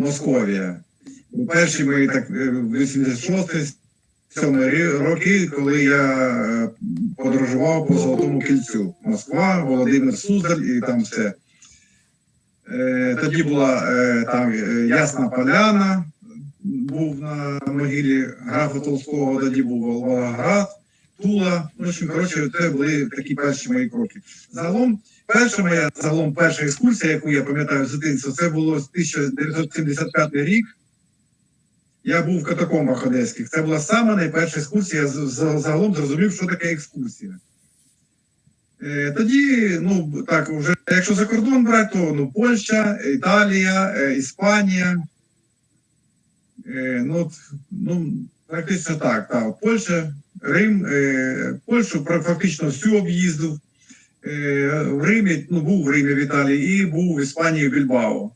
Московія. Перші мої так е, 86 сьомі роки, коли я е, подорожував по Золотому кільцю. Москва, Володимир Суздаль і там все. Е, Тоді була е, там е, Ясна Поляна, був на могилі графа Толстого, тоді був Волгоград, Тула. Ну, в общем, коротше, це були такі перші мої кроки. Загалом, перша моя загалом перша екскурсія, яку я пам'ятаю з дитинства, це було 1975 рік. Я був в катакомбах одеських. Це була сама найперша екскурсія. Я загалом зрозумів, що таке екскурсія. Е, Тоді, ну так, вже якщо за кордон брати, то ну, Польща, Італія, е, Іспанія. Е, Ну, ну, практично так. так. Польща, Рим, Польщу фактично всю об'їздив. Е, В Римі, ну, був в Римі в Італії і був в Іспанії в Більбао.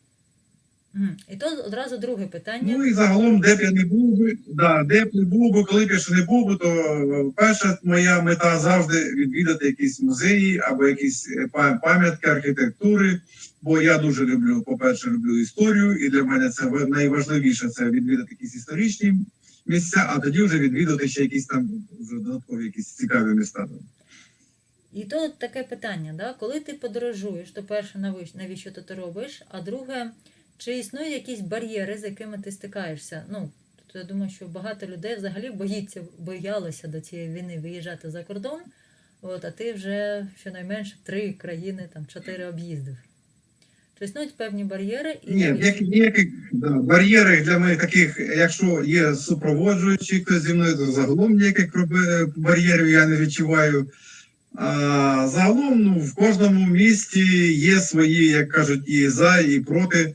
І то одразу друге питання. Ну і загалом, де б я не був би, да, де б не був би, коли б я ще не був би, то е, перша моя мета завжди відвідати якісь музеї або якісь е, пам'ятки архітектури. Бо я дуже люблю, по-перше, люблю історію, і для мене це найважливіше це відвідати якісь історичні місця, а тоді вже відвідати ще якісь там вже додаткові якісь цікаві міста. І то таке питання, да? коли ти подорожуєш, то перше, навіщо, ти це робиш? А друге, чи існують якісь бар'єри, з якими ти стикаєшся? Ну, то я думаю, що багато людей взагалі боїться, боялося до цієї війни виїжджати за кордон. От, а ти вже щонайменше три країни, там чотири об'їздив. Чи існують певні бар'єри? І Ні, ніяких, ніяких да, бар'єри для мене таких, якщо є супроводжуючий хтось зі мною, то загалом ніяких бар'єрів я не відчуваю. Загалом ну, в кожному місті є свої, як кажуть, і за, і проти.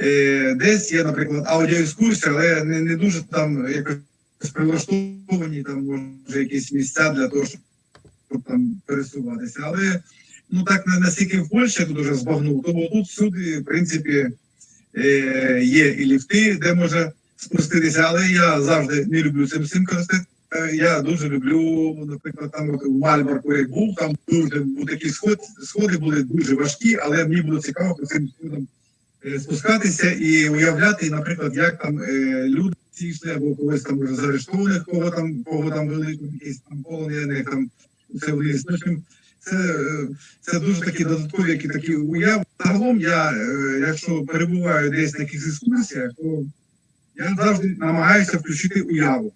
Е, десь є, наприклад, аудіоекскурсія, але не, не дуже там якось прилаштовані, там може якісь місця для того, щоб, там пересуватися. Але ну так на- настільки в Польщі я тут уже збагнув, то тут всюди, в принципі, е, є і ліфти, де може спуститися, але я завжди не люблю цим всім користатися. Е, Я дуже люблю, наприклад, там в Мальборку, як був, там дуже такі сход, сходи були дуже важкі, але мені було цікаво по цим сходам е, спускатися і уявляти, наприклад, як там е, люди йшли, або когось там вже заарештованих, кого там, кого там вели, якісь там полонених, там це вниз. В общем, це, це дуже такі додаткові які такі уяви. Загалом я, якщо перебуваю десь на якихось екскурсіях, то я завжди намагаюся включити уяву.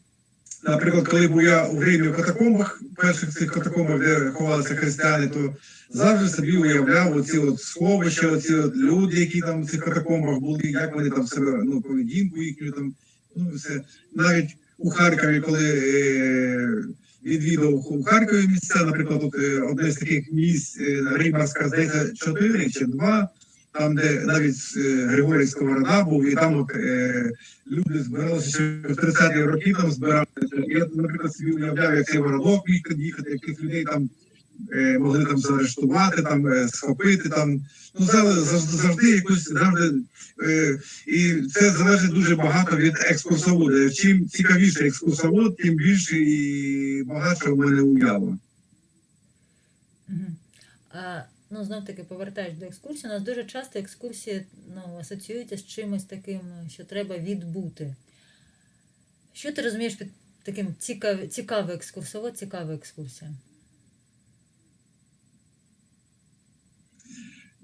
Наприклад, коли був я у Римі в катакомбах, перших цих катакомбах, де ховалися християни, то завжди собі уявляв оці от сховища, оці от люди, які там в цих катакомбах були, як вони там себе, ну, поведінку їхню там, ну, все. Навіть у Харкові, коли е, відвідав у Харкові місця, наприклад, от, е, одне з таких місць е, Римарська, здається, чотири чи два, там, де навіть е, Григорій Сковорода був, і там от, е, люди збиралися ще в 30-ті роки там збиралися. Я, наприклад, собі уявляв, як цей городок міг під'їхати, яких людей там е, могли там заарештувати, там е, схопити там. Ну завжди, завжди, якось завжди. Е, і це залежить дуже багато від екскурсовода. Чим цікавіше екскурсовод, тим більше і багатше в мене уява. Мгм. Ну, знов таки, повертаєш до екскурсії. У нас дуже часто екскурсії ну, асоціюються з чимось таким, що треба відбути. Що ти розумієш під таким цікав... цікавий екскурсовод, цікава екскурсія?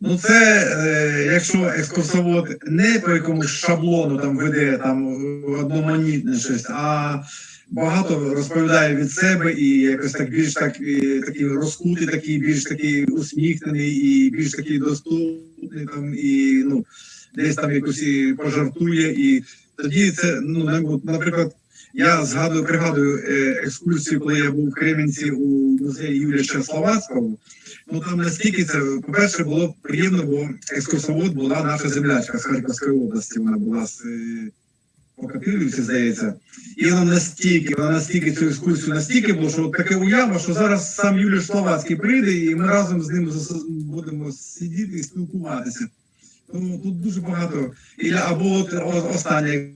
Ну, це е, якщо екскурсовод не по якомусь шаблону там веде там одноманітне щось, а багато розповідає від себе і якось так більш так і, такий розкутий, такий більш такий усміхнений і більш такий доступний там і ну десь там якось і пожартує. І тоді це ну на- наприклад. Я згадую, пригадую е, екскурсію, коли я був в Кременці у музеї Юрія Словацького. Ну там настільки це, по-перше, було приємно, бо екскурсовод була наша землячка з Харківської області. Вона була з Покатилівці, здається. І вона настільки, вона настільки цю екскурсію настільки було, що от таке уява, що зараз сам Юрій Словацький прийде, і ми разом з ним будемо сидіти і спілкуватися. Ну, тут дуже багато. І, або от остання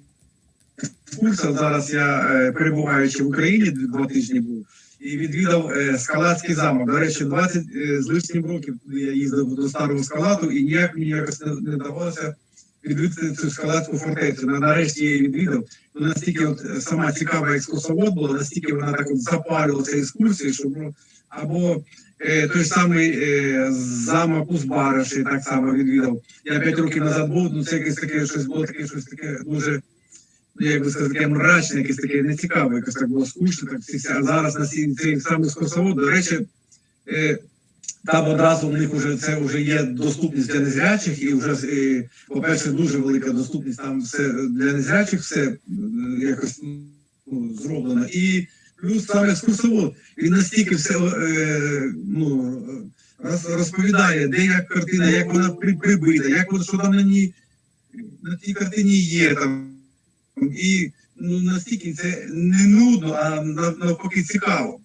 екскурсія, зараз я е, перебуваючи в Україні два тижні був і відвідав е, Скалацький замок. До речі, 20 е, з лишнім років я їздив до старого скалату, і ніяк мені якось не вдавалося відвідати цю скалацьку фортецю. На- Нарешті я її відвідав. Ну, настільки от е, сама цікава екскурсовод була, настільки вона так от запалювала ці екскурсії, що ну, або е, той самий е, замок Узбариші так само відвідав. Я п'ять років назад був, ну це якесь таке щось було таке, щось таке дуже. Ну, як би сказати, таке мрачне, якесь таке нецікаве, якось так було скучно. Так всі, а зараз на цей самий екскурсовод, до речі, е, там одразу в них вже це вже є доступність для незрячих, і вже е, по-перше, дуже велика доступність. Там все для незрячих все е, якось ну, зроблено. І плюс сам екскурсовод, він настільки все е, ну, розповідає, де як картина, як вона прибита, як вона, що там на ній на тій картині є там. І ну, настільки це не нудно, а навпаки цікаво.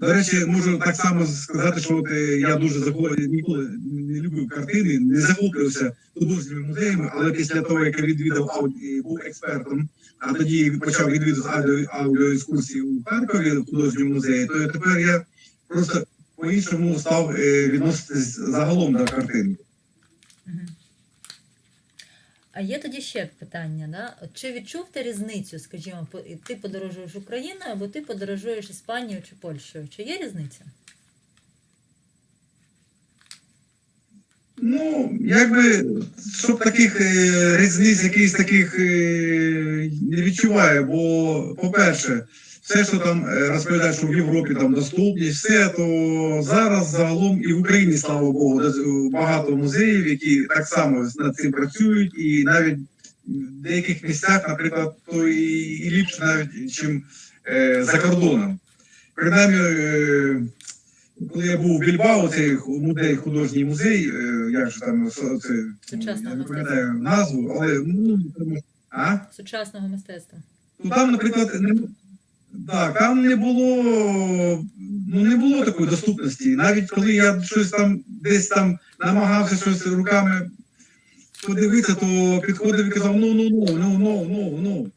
До речі, можу так само сказати, що от, е, я дуже захоплюю, ніколи не любив картини, не захоплювався художніми музеями, але після того, як я відвідав ауді, був експертом, а тоді почав відвідувати аудіо, аудіоекскурсії у Харкові в художньому музеї, то тепер я просто по-іншому став е, відноситись загалом до картин. А є тоді ще питання, да? Чи відчув ти різницю, скажімо, ти подорожуєш Україною або ти подорожуєш Іспанією чи Польщею? Чи є різниця? Ну, якби, щоб таких е, різниць, якихось таких е, не відчуваю, бо, по-перше, все, що там е, розповідають, що в Європі там доступність, все, то зараз загалом і в Україні, слава Богу, багато музеїв, які так само над цим працюють, і навіть в деяких місцях, наприклад, то і, і ліпше навіть, чим е, за кордоном. Принаймні, е, коли я був у Більбао, цей музей, художній музей, е, як же там це, Сучасного я не пам'ятаю назву, але ну тому- а? Сучасного мистецтва? Ну там, наприклад, не так, там не було ну не було такої доступності. Навіть коли я щось там десь там намагався щось руками подивитися, то підходив і казав: ну ну ну ну ну ну ну.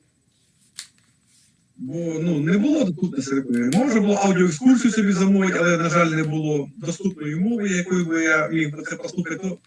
Бо ну не було доступності такої. Можна було аудіоекскурсію собі замовити, але, на жаль, не було доступної мови, якою би я міг це послухати.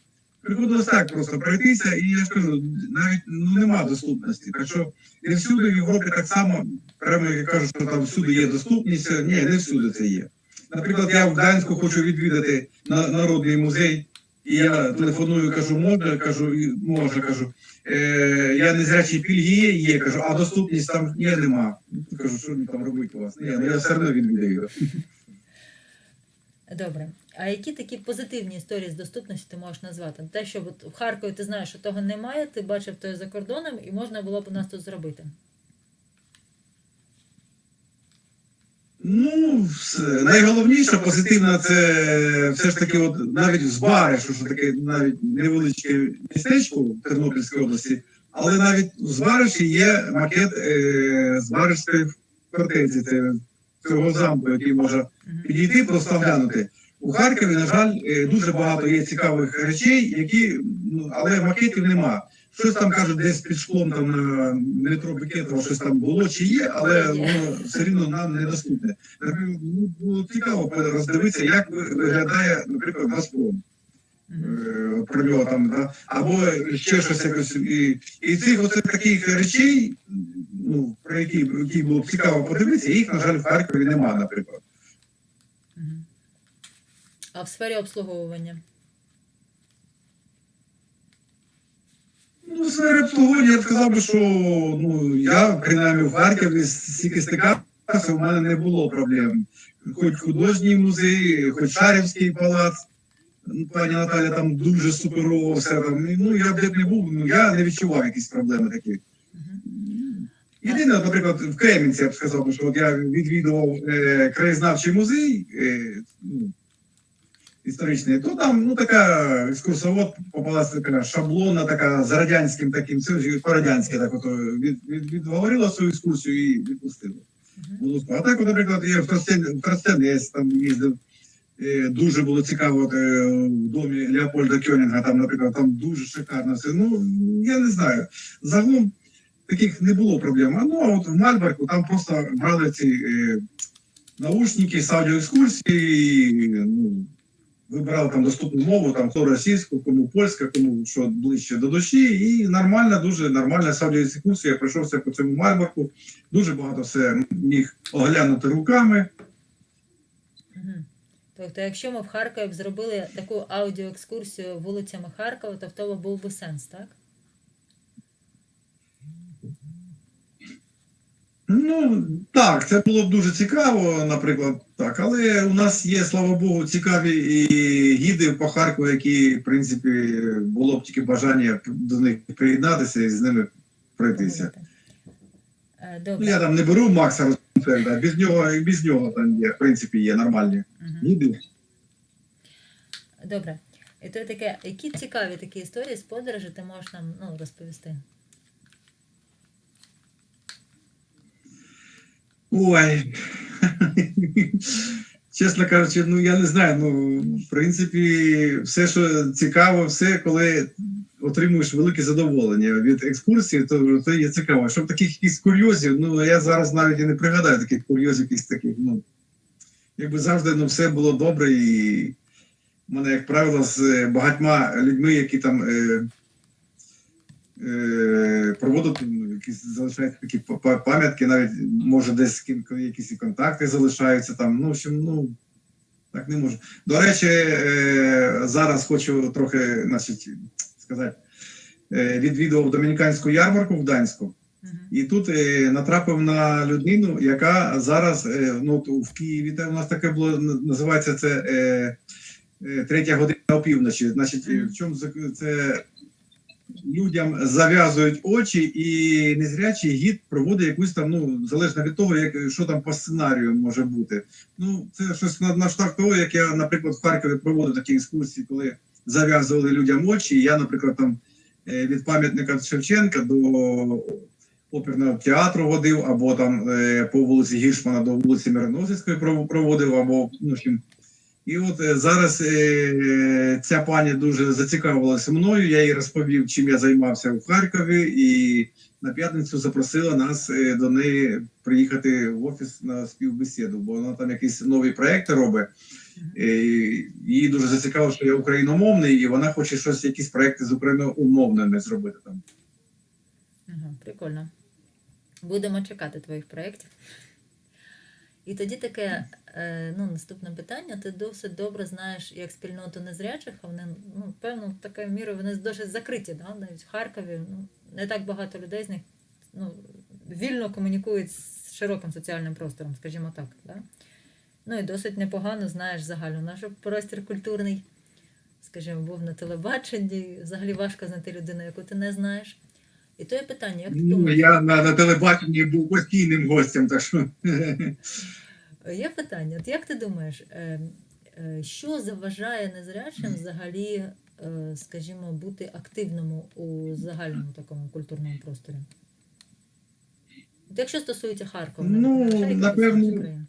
Приходилось так просто пройтися, і я ж кажу, навіть ну нема доступності. Так що не всюди в Європі так само, прямо як кажуть, що там всюди є доступність. Ні, не всюди це є. Наприклад, я в Гданську хочу відвідати народний музей, і я телефоную, кажу, можна, кажу, можна, кажу. Е, я незрячий пільги є, є, кажу, а доступність там ні, нема. Кажу, що там робити у вас? Ні, ну я все одно відвідаю. Добре. А які такі позитивні історії з доступності ти можеш назвати? Те, що от в Харкові ти знаєш, що того немає, ти бачив то за кордоном, і можна було б у нас тут зробити. Ну, найголовніше позитивно це все ж таки, от навіть в Збаришу, що таке навіть невеличке містечко в Тернопільській області, але навіть у Збариші є макет е, Збаришської фортеці, це цього замку, який може підійти, просто глянути. У Харкові, на жаль, е, дуже багато є цікавих речей, які, ну, але макетів нема. Щось там кажуть, десь під шклом там на метро Бекетова щось там було чи є, але воно все рівно нам недоступне. Ну, було цікаво роздивитися, як виглядає, наприклад, Газпром. Е, там, да? або ще щось якось. І, і цих оце таких речей, ну, про які, які було б цікаво подивитися, їх, на жаль, в Харкові нема, наприклад. А в сфері обслуговування? Ну, в сфері обслуговування я б сказав би, що ну, я, принаймні, в Харкові стільки стикався, у мене не було проблем. Хоч художній музей, хоч Шарівський палац. Ну, Пані Наталя там дуже суперово все там. Ну, я б де б не був, ну я не відчував якісь проблеми такі. Єдине, наприклад, в Кремінці я б сказав, що от я відвідував е, краєзнавчий музей е, ну, історичний, то там ну, така екскурсовод попалася така шаблонна, така з радянським таким, це по-радянськи так от, від, від, відговорила свою екскурсію і відпустила. Мгм. Було справа. А так, от, наприклад, я в Тростен, в Тростен я там їздив. е, Дуже було цікаво е, в домі Леопольда Кьонінга, там, наприклад, там дуже шикарно все. Ну, я не знаю. Загалом таких не було проблем. Ну а от в Мальберку там просто брали ці е, наушники з аудіоекскурсії, ну, вибирали там доступну мову, там хто російську, кому польська, кому що ближче до душі. І нормально, дуже ставлю ці. Я пройшовся по цьому Мальборку, дуже багато все міг оглянути руками. Тобто, якщо ми в Харкові б зробили таку аудіоекскурсію вулицями Харкова, то в тому був би сенс, так? Ну так, це було б дуже цікаво, наприклад, так. Але у нас є, слава Богу, цікаві і гіди по Харкову, які, в принципі, було б тільки бажання до них приєднатися і з ними пройтися. Е, Ну, я там не беру Макса Розенфельда, без нього без нього там є, в принципі, є нормальні Мгм. гіди. Добре. І то таке, які цікаві такі історії з подорожі ти можеш нам ну, розповісти? Ой. Чесно кажучи, ну я не знаю. Ну, в принципі, все, що цікаво, все, коли отримуєш велике задоволення від екскурсії, то це є цікаво. Щоб таких якихось курйозів, ну я зараз навіть і не пригадаю таких курйозів, якихось таких, ну. Якби завжди ну, все було добре, і в мене, як правило, з е, багатьма людьми, які там. Е, е, проводити ну, якісь залишаються такі па- па- пам'ятки, навіть може десь якісь і контакти залишаються там. Ну, в общем, ну так не можу. До речі, е, зараз хочу трохи, значить, сказати, е, відвідував домініканську ярмарку в Гданську. Мгм. І тут е, натрапив на людину, яка зараз ну, в Києві та у нас таке було називається це третя година опівночі. Значить, в чому це людям зав'язують очі, і незрячий гід проводить якусь там, ну залежно від того, як що там по сценарію може бути. Ну, це щось на, на штат того, як я, наприклад, в Харкові проводив такі екскурсії, коли зав'язували людям очі. Я, наприклад, там е, від пам'ятника Шевченка до оперного театру водив, або там е, по вулиці Гіршмана до вулиці Мироносицької пров- проводив, або ну, і от е, зараз е, ця пані дуже зацікавилася мною. Я їй розповів, чим я займався в Харкові, і на п'ятницю запросила нас е, до неї приїхати в офіс на співбесіду, бо вона там якісь нові проекти робить. Е, Її дуже зацікавило, що я україномовний, і вона хоче щось, якісь проекти з україномовними зробити там. Ага, прикольно. Будемо чекати твоїх проєктів. І тоді таке ну, наступне питання. Ти досить добре знаєш як спільноту незрячих, а вони, ну, певно, такою мірою вони досить закриті, да? навіть в Харкові. Ну, не так багато людей з них ну, вільно комунікують з широким соціальним простором, скажімо так. Да? Ну і досить непогано знаєш загально наш простір культурний. Скажімо, був на телебаченні, взагалі важко знайти людину, яку ти не знаєш. І то є питання, як ти Ну, думаєш? я на, на телебаченні був постійним гостем, так що Є питання. От як ти думаєш, е, е, що заважає незрячим взагалі, е, скажімо, бути активному у загальному такому культурному просторі? От якщо стосується Харкова, Ну, напевно.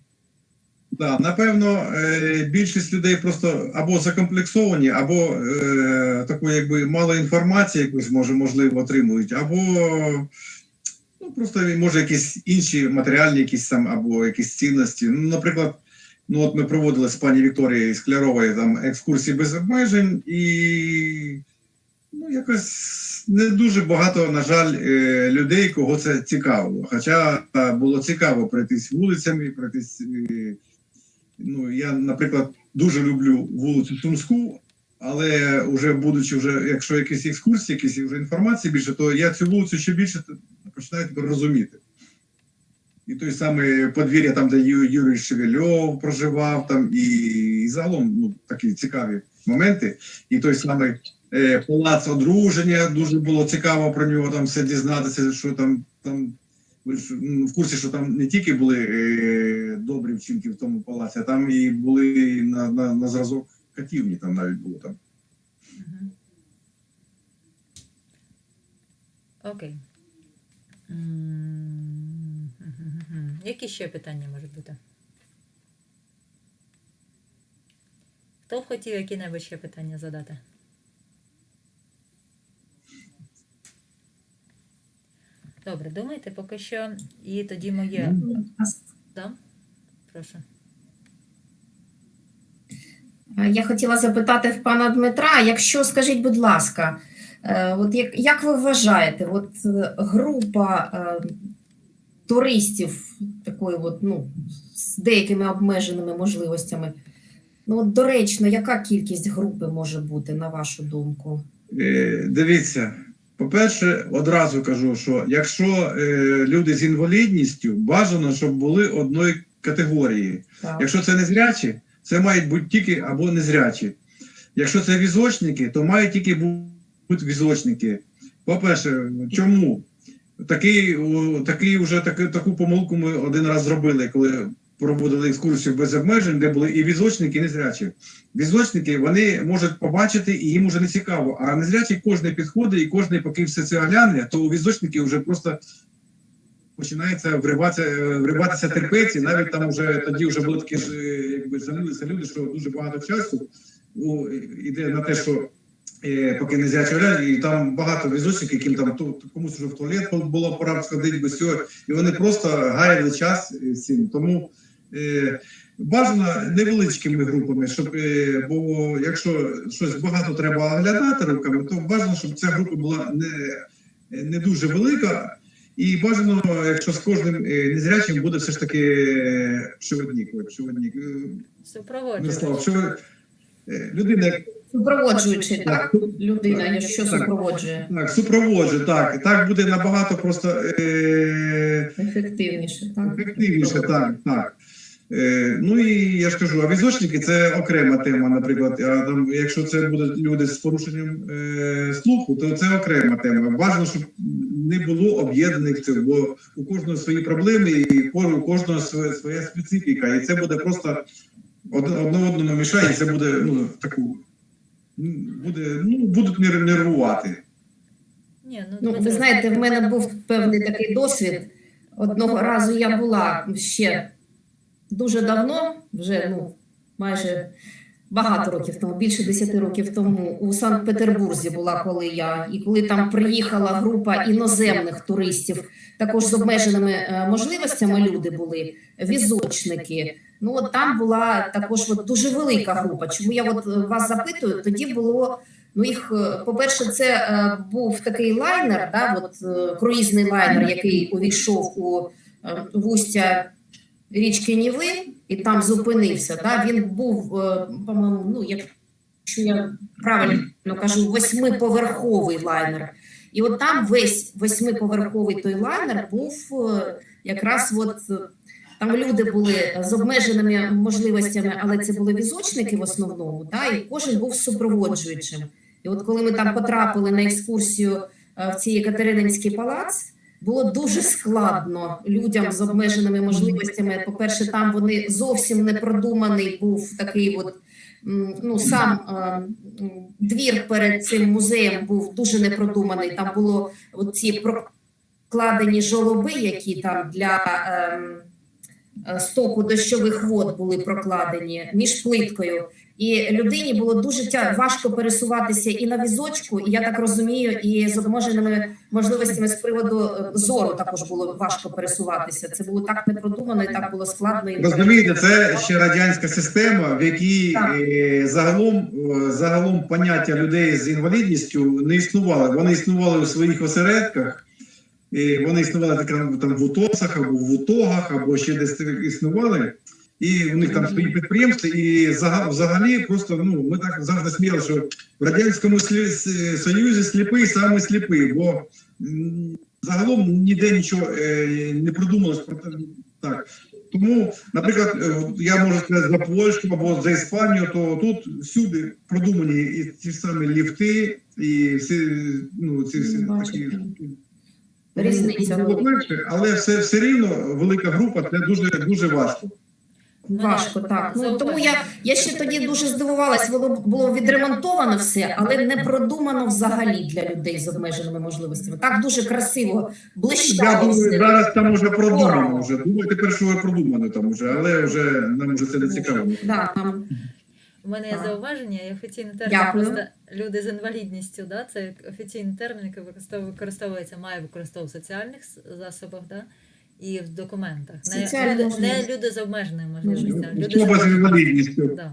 Да, напевно, е, більшість людей просто або закомплексовані, або е, таку, якби мало інформації якусь може, можливо отримують, або ну, просто може якісь інші матеріальні, якісь там, або якісь цінності. Ну, наприклад, ну от ми проводили з пані Вікторією Скляровою там екскурсії без обмежень, і ну, якось не дуже багато, на жаль, е, людей, кого це цікавило. Хоча е, було цікаво пройтись вулицями, пройтись. е, Ну, я, наприклад, дуже люблю вулицю Сумську, але вже будучи, вже, якщо якісь екскурсії, якісь вже інформації більше, то я цю вулицю ще більше т- починаю тепер розуміти. І той самий подвір'я, там, де Юрій Шевельов проживав, там, і, і загалом ну, такі цікаві моменти. І той самий е, палац одруження, дуже було цікаво про нього там все дізнатися, що там, там в курсі, що там не тільки були е, добрі вчинки в тому палаці, а там і були на, на, на зразок катівні, там навіть було там. Окей. Які ще питання можуть бути? Хто б хотів які-небудь ще питання задати? Добре, думайте поки що. І тоді моє. Да? Прошу. Я хотіла запитати в пана Дмитра, якщо скажіть, будь ласка, от як, як ви вважаєте, от е, група е, туристів такої, от, ну, з деякими обмеженими можливостями, ну от доречно, яка кількість групи може бути, на вашу думку? Е, Дивіться, по-перше, одразу кажу, що якщо е, люди з інвалідністю, бажано, щоб були одної категорії. Так. Якщо це незрячі, це мають бути тільки або незрячі. Якщо це візочники, то мають тільки бути візочники. По-перше, чому? Такий, такий вже таки, таку помилку ми один раз зробили, коли проводили екскурсію без обмежень, де були і візочники, і незрячі. Візочники вони можуть побачити, і їм уже не цікаво. А незрячі кожен підходить, і кожен, поки все це огляне, то у візочників вже просто починається вриватися, е, вриватися терпець, і навіть там вже тоді вже були такі ж, е, якби жалілися люди, що дуже багато часу ну, йде на те, що поки не зрячі огляд, і там багато візочників, яким там то, комусь вже в туалет було пора сходити без цього, і вони просто гаяли час е, цим. Тому е, бажано невеличкими групами, щоб е, бо якщо щось багато треба оглядати руками, то бажано, щоб ця група була не, не дуже велика. І бажано, якщо з кожним е, незрячим буде все ж таки е, е. Мирослав, що е, людина, Супроводжуючи, так? Людина, що супроводжує так, супроводжує, так, так буде набагато просто е, ефективніше, так? ефективніше, так, так. Е, ну і я ж кажу, а візочники це окрема тема, наприклад. А там, якщо це будуть люди з порушенням е, слуху, то це окрема тема. Бажано, щоб не було об'єднаних цих, бо у кожного свої проблеми, і у кожного своя, своя специфіка. І це буде просто од- одне одному мішає, і це буде ну, таку. М, Буде, ну, будуть нер- нервувати. Ні, ну, Ну, ви знаєте, в мене був певний такий досвід. Одного разу я була ще дуже давно, вже ну, майже багато років тому, більше 10 років тому, у Санкт-Петербурзі була, коли я, і коли там приїхала група іноземних туристів, також з обмеженими е, можливостями люди були, візочники. Ну, от там була також от дуже велика група. Чому я от е, вас запитую? Тоді було Ну, їх, е, по-перше, це е, був такий лайнер, да, от, е, круїзний лайнер, який увійшов у е, вустя річки Ніви і там зупинився. Да. Він був, е, по-моєму, ну, якщо я правильно кажу, восьмиповерховий лайнер. І от там весь восьмиповерховий той лайнер був е, якраз от. Е, Там люди були з обмеженими можливостями, але це були візочники в основному, да, і кожен був супроводжуючим. І от коли ми там потрапили на екскурсію е, в цей Катерининський палац, було дуже складно людям з обмеженими можливостями. По-перше, там вони зовсім не продуманий був такий от. Ну, сам е, двір перед цим музеєм був дуже непродуманий. Там було ці прокладені жолоби, які там для ем, е, стоку дощових вод були прокладені між плиткою. І людині було дуже важко пересуватися і на візочку, і я так розумію, і з обмеженими можливостями з приводу е, зору також було важко пересуватися. Це було так непродумано, і так було складно. І Розумієте, це ще радянська система, в якій Так. е, загалом, е, загалом поняття людей з інвалідністю не існувало. Вони існували у своїх осередках, і вони існували так, там в УТОСах або в УТОГах, або ще десь існували. І у них там свої підприємства, і зага- взагалі просто ну ми так завжди сміяли, що в радянському союзі сліпий саме сліпий, бо загалом ніде нічого е, не продумалось про так. Тому, наприклад, е, я можу сказати за Польщу або за Іспанію, то тут всюди продумані і ті ж самі ліфти, і всі ну ці всі такі. Різниця. Було але все, все рівно велика група це дуже дуже важко. Важко так. Ну тому я, я ще тоді дуже здивувалась. Було було відремонтовано все, але не продумано взагалі для людей з обмеженими можливостями. Так дуже красиво Я блищало. думаю, все. зараз там вже продумано. Вже думаю, тепер що продумано там вже, але вже нам вже це не цікаво. Да, там У мене є зауваження, і офіційний термін Дякую. просто люди з інвалідністю, да, це офіційний термін, який використовує- використовується, має використовувати в соціальних засобах, да, і в документах. Не люди, не люди з обмеженою можливістю. Люди Особа з інвалідністю. Да.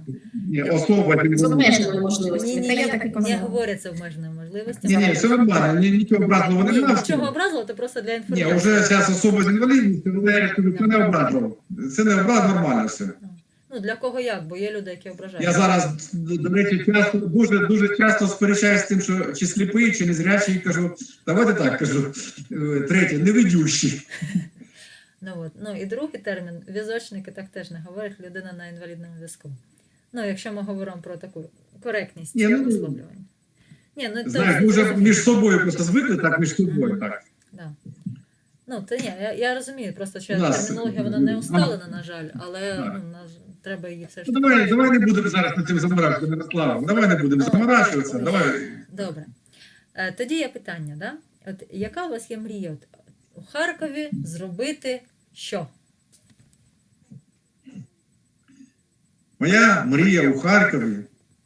Ні, особа з інвалідністю. обмеженими Ні, можливостями. ні, Та я так і не казала. говорять з обмеженою можливістю. Ні, ні, все нормально, ні, нічого образного Ні, немає. нічого образливо, це просто для Ні, інформації. вже зараз особа з інвалідністю, але я це не образливо. Це не образливо, нормально все. Ну, для кого як, бо є люди, які ображають. Я зараз, до речі, часто, дуже, дуже часто сперечаюся з тим, що чи сліпий, чи незрячий, кажу, давайте так кажу. Е, Третє, невидющий. Ну, от. ну і другий термін візочники так теж не говорять людина на інвалідному візку. Ну, якщо ми говоримо про таку коректність Ні, ну, висловлювання. Ні, ну, Знаєш, то- ми вже між собою просто звикли так між собою. Так. Да. Ну, це ні, я, я розумію, просто що нас- термінологія вона не усталена, на жаль, але ну, на, треба її все ж Ну, таки. давай, давай не будемо зараз над цим заморачуватися, Мирослава. Давай не будемо заморачуватися. Давай. Добре. Е, Тоді є питання, да? От яка у вас є мрія от, у Харкові зробити що? Моя мрія у Харкові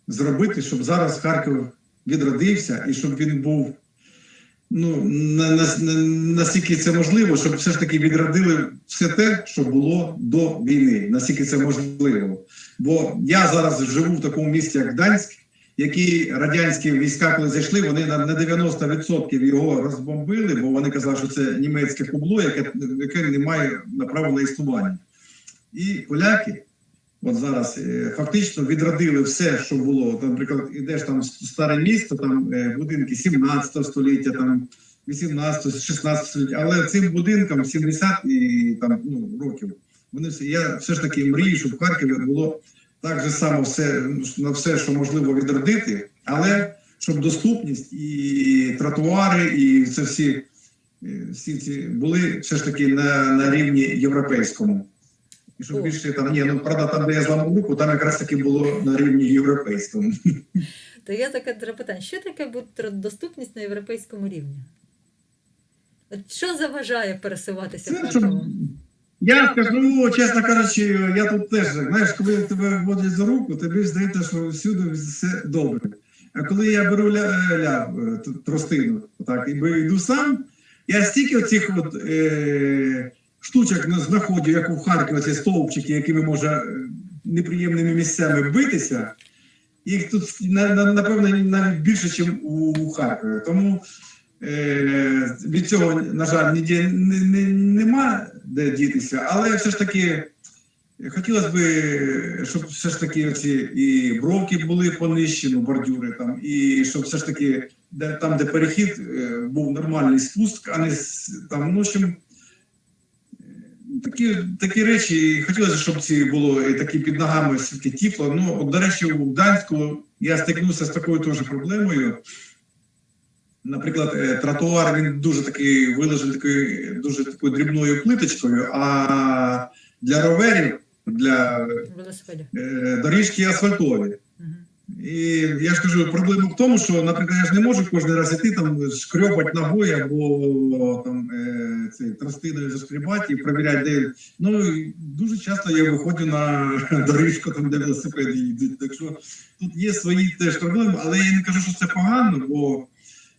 зробити, щоб зараз Харків відродився і щоб він був ну, на, на, на, наскільки це можливо, щоб все ж таки відродили все те, що було до війни, наскільки це можливо. Бо я зараз живу в такому місті, як Гданськ, які радянські війська, коли зайшли, вони на, на 90% його розбомбили, бо вони казали, що це німецьке кубло, яке, яке не має на право на існування. І поляки от зараз е, фактично відродили все, що було. Наприклад, ідеш там старе місто, там е, будинки 17 століття, там 18, 16 століття, але цим будинкам 70 і там ну, років. Вони всі я все ж таки мрію, щоб в Харкові було так же само все на все, що можливо відродити, але щоб доступність і тротуари, і це всі, е, всі ці були все ж таки на, на рівні європейському. І щоб більше там, ні, ну правда, там, де я зламав руку, там якраз таки було на рівні європейському. То є таке питання: що таке буде доступність на європейському рівні? От що заважає пересуватися Це, щоб... Я скажу, чесно кажучи, я тут теж, знаєш, коли тебе вводять за руку, тобі здається, що всюди все добре. А коли я беру ля, ля е, тростину, так, і йду сам, я стільки оцих от, е, штучок не знаходжу, як у Харкові, ці стовпчики, якими може е, неприємними місцями битися. Їх тут на, на, напевно навіть більше, ніж у Харкові. Тому е, від цього, на жаль, ніде не, не, нема де дітися, але все ж таки хотілося б, щоб все ж таки ці і бровки були понижчі, ну, бордюри там, і щоб все ж таки де, там, де перехід, е, був нормальний спуск, а не там, ну, е, Такі, такі речі, хотілося, щоб ці було і такі під ногами все-таки тепло. Ну, от, до речі, у Гданську я стикнувся з такою теж проблемою. Наприклад, е, тротуар він дуже такий виложений такою дуже такою дрібною плиточкою, а для роверів, для е, доріжки асфальтові. І я ж кажу, проблема в тому, що, наприклад, я ж не можу кожен раз іти там шкрьобати ногою або там е, цей, тростиною зашкрібати і перевіряти, де. Ну дуже часто я виходжу на доріжку, там, де велосипеди їдуть. Так що тут є свої теж проблеми, але я не кажу, що це погано, бо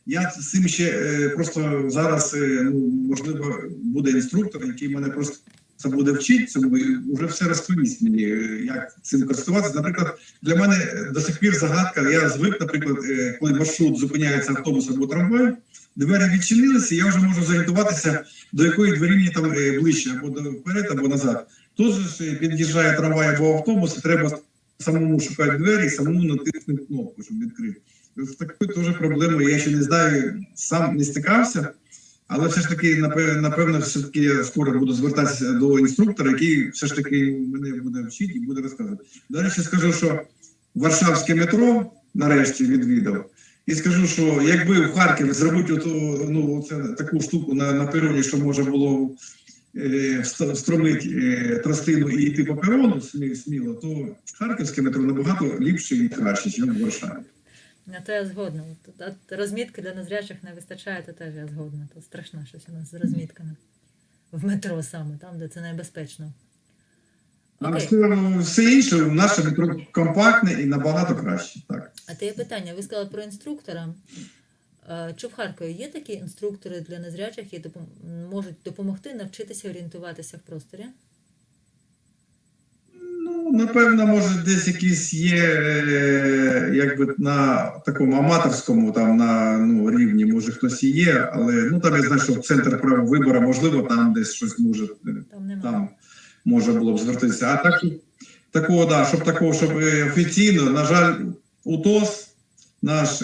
я з цим ще е, просто зараз, е, ну, можливо, буде інструктор, який мене просто це буде вчити, вже все розповість мені, е, як цим користуватися. Наприклад, для мене до сих пір загадка. Я звик, наприклад, е, коли маршрут зупиняється автобус або трамвай, двері відчинилися, я вже можу зорієнтуватися, до якої двері мені там е, ближче, або вперед, або назад. Тут ж під'їжджає трамвай або автобус, і треба самому шукати двері, самому натиснути кнопку, щоб відкрити. З такою теж проблемою я ще не знаю, сам не стикався. Але все ж таки, напевно, все таки я скоро буду звертатися до інструктора, який все ж таки мене буде вчити і буде розказувати. До речі, скажу, що Варшавське метро нарешті відвідав. І скажу, що якби в Харкові зробити оту, ну, це, таку штуку на, на пероні, що можна було е, встромити е, тростину і йти по перону смі- сміло, то харківське метро набагато ліпше і краще, ніж в Варшаві. На то я згодна. Розмітки для незрячих не вистачає, то теж я згодна. То страшно щось у нас з розмітками. В метро саме, там, де це небезпечно. А Окей. все, інше наше метро компактне і набагато краще. Так. А те є питання. Ви сказали про інструктора. Е, Чи в Харкові є такі інструктори для незрячих, які допом- можуть допомогти навчитися орієнтуватися в просторі? Ну, напевно, може, десь якісь є, е, якби на такому аматорському там на ну, рівні, може хтось і є, але ну там я знаю, що центр права вибору, можливо, там десь щось може е, Там там може було б звертатися. А так, такого, да, щоб такого, щоб е, офіційно, на жаль, УТОС наш,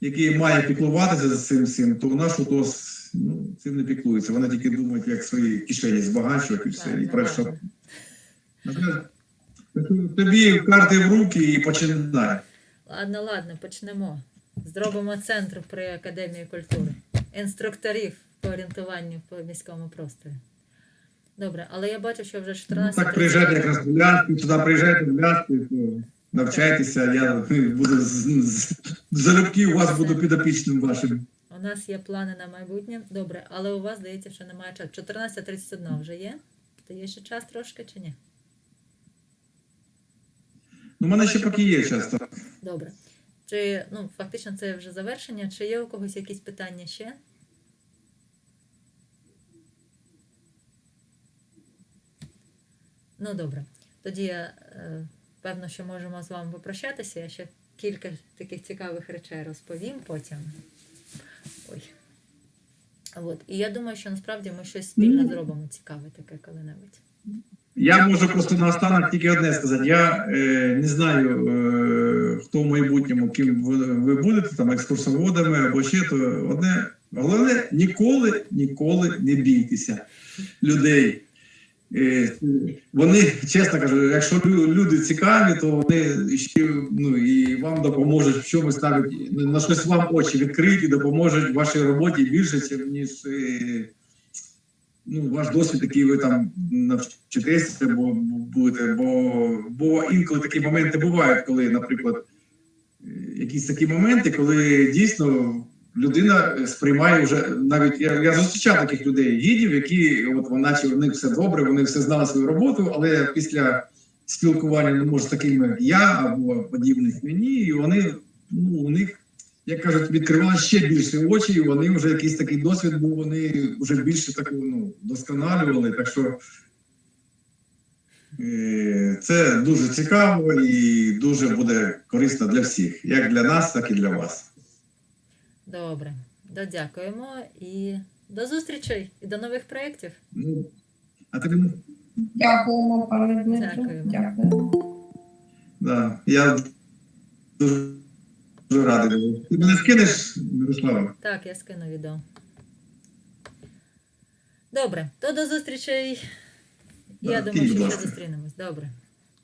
який має піклуватися за цим всім, то наш УТОС ну, цим не піклується. Вони тільки думають, як свої кишені збагачувати і все. І про що нормально. на жаль, Тобі карти в руки і починай. Ладно, ладно, почнемо. Зробимо центр при Академії культури. Інструкторів по орієнтуванню по міському просторі. Добре, але я бачу, що вже Ну, 14 так приїжджайте якраз в Брянську, туди приїжджайте в Брянську, навчайтеся, я буду залюбки у вас буду підопічним вашим. У нас є плани на майбутнє. Добре, але у вас, здається, що немає часу. 14.31 вже є? То є ще час трошки чи ні? Ну, у мене ще поки є часто. Добре. Чи, ну, фактично, це вже завершення. Чи є у когось якісь питання ще? Ну, добре. Тоді я е, певно, що можемо з вами попрощатися. Я ще кілька таких цікавих речей розповім потім. Ой. От. І я думаю, що насправді ми щось спільно Ну. зробимо цікаве таке коли-небудь. Я можу просто наостанок тільки одне сказати. Я е, не знаю, е, хто в майбутньому, ким ви, ви будете, там екскурсоводами або ще то одне. Головне, ніколи, ніколи не бійтеся людей. Е, вони, чесно кажу, якщо люди цікаві, то вони ще ну, і вам допоможуть в чомусь навіть на щось вам очі відкриті, допоможуть вашій роботі більше, ніж е, ну, ваш досвід, який ви там навчитеся, бо будете. Бо, бо інколи такі моменти бувають, коли, наприклад, якісь такі моменти, коли дійсно людина сприймає вже навіть я, я зустрічав таких людей, гідів, які от вона наче у них все добре, вони все знали свою роботу, але після спілкування ну, може з такими я або подібних мені, і вони ну у них. Як кажуть, відкривали ще більше очі, і вони вже якийсь такий досвід був, вони вже більше таку ну, досконалювали. Так що е, це дуже цікаво і дуже буде корисно для всіх, як для нас, так і для вас. Добре. Додякуємо і до зустрічей і до нових проєктів. Ну, а тобі ну, Дякуємо, пане Дмитро. Дякуємо. Дякуємо. да, я дуже, дуже радий. Ти мене скинеш, Мирослава? Так, я скину відео. Добре, то до зустрічей. Я думаю, що ще зустрінемось. Добре.